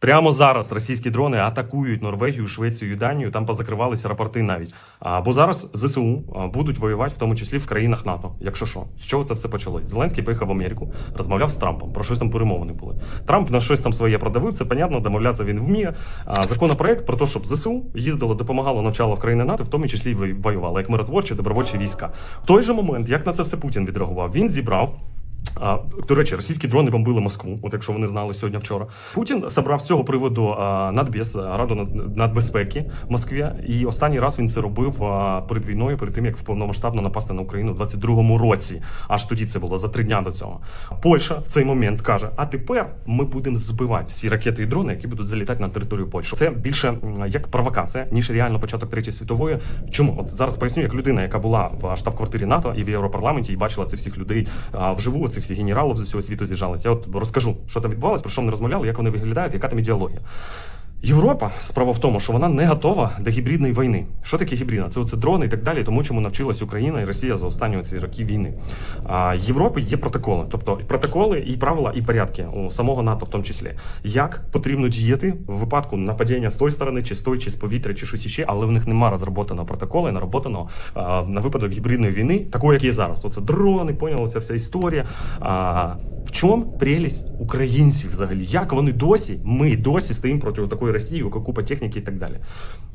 Прямо зараз російські дрони атакують Норвегію, Швецію і Данію. Там позакривалися рапорти навіть. А, бо зараз ЗСУ будуть воювати, в тому числі в країнах НАТО. Якщо що, з чого це все почалось? Зеленський поїхав в Америку, розмовляв з Трампом. Про щось там перемовини були. Трамп на щось там своє продавив. Це понятно, домовлятися він вміє. А, законопроект про те, щоб ЗСУ їздило, допомагало, навчало в країни НАТО, в тому числі й воювало, як миротворчі, добровольчі війська. В той же момент, як на це все Путін відреагував, він зібрав. А, до речі, російські дрони бомбили Москву, от якщо вони знали сьогодні вчора. Путін собрав з цього приводу надбез, раду над- нацбезпеки в Москві. І останній раз він це робив перед війною, перед тим як повномасштабно напасти на Україну у 22-му році. Аж тоді це було за три дня до цього. Польща в цей момент каже: а тепер ми будемо збивати всі ракети і дрони, які будуть залітати на територію Польщі. Це більше як провокація, ніж реально початок третьої світової. Чому? От зараз поясню, як людина, яка була в штаб-квартирі НАТО і в Європарламенті, і бачила цих всіх людей вживу, цих всіх генералів з усього світу з'їжджалися. Я от розкажу, що там відбувалось, про що вони розмовляли, як вони виглядають, яка там ідеологія. Європа справа в тому, що вона не готова до гібридної війни. Що таке гібридна? Це оце дрони і так далі, тому чому навчилась Україна і Росія за останні ці роки війни. А Європи є протоколи, тобто протоколи і правила, і порядки у самого НАТО, в тому числі, як потрібно діяти в випадку нападіння з тої сторони, чи з тої, чи з повітря, чи щось іще, але в них немає розроботаного і нароботаного на випадок гібридної війни, такої, як є зараз. Оце дрони, поняли, ця вся історія. А, в чому прелість українців взагалі? Як вони досі, ми досі стоїмо проти такої Росії, яка купа техники и так далі.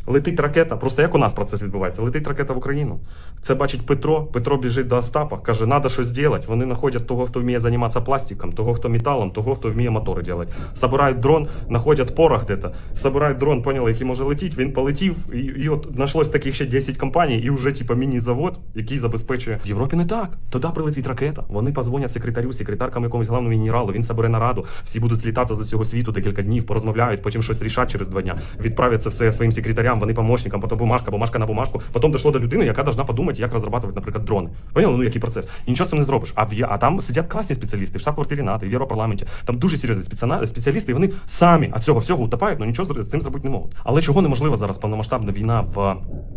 Летить ракета, просто як у нас процес відбувається? Летить ракета в Україну. Це бачить Петро. Петро біжить до Остапа, каже, треба щось зробити. Вони знаходять того, хто вміє займатися пластиком, того, хто металом, того, хто вміє мотори робити. Собирають дрон, знаходять порох де-то, собирають дрон, поняли, який може летіти. Він полетів, і, і от знайшлось таких ще 10 компаній, і вже типа міні-завод, який забезпечує. В Європі не так. Туди прилетить ракета. Вони позвонять секретарю, секретаркам якомусь головному генералу. Він собере нараду. Всі будуть злітатися з цього світу декілька днів, порозмовляють, потім щось рішать через два дня. Відправлять це все своїм секретарям, вони помощникам, потім бумажка, бумажка на бумажку. Потім дійшло до людини, яка должна подумати, як розробляти, наприклад, дрони. Поняли? Ну який процес? І нічого з цим не зробиш. А в а там сидять класні спеціалісти в штаб-квартирі НАТО, в Європарламенті. Там дуже серйозні спеціалісти, і вони самі від цього всього утопають, але нічого з цим зробити не можуть. Але чого неможливо зараз повномасштабна війна в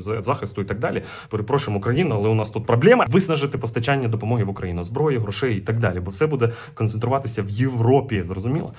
за- захисту і так далі. Перепрошуємо Україну, але у нас тут проблема виснажити постачання допомоги в Україну, зброї, грошей і так далі, бо все буде концентруватися в Європі. Зрозуміло?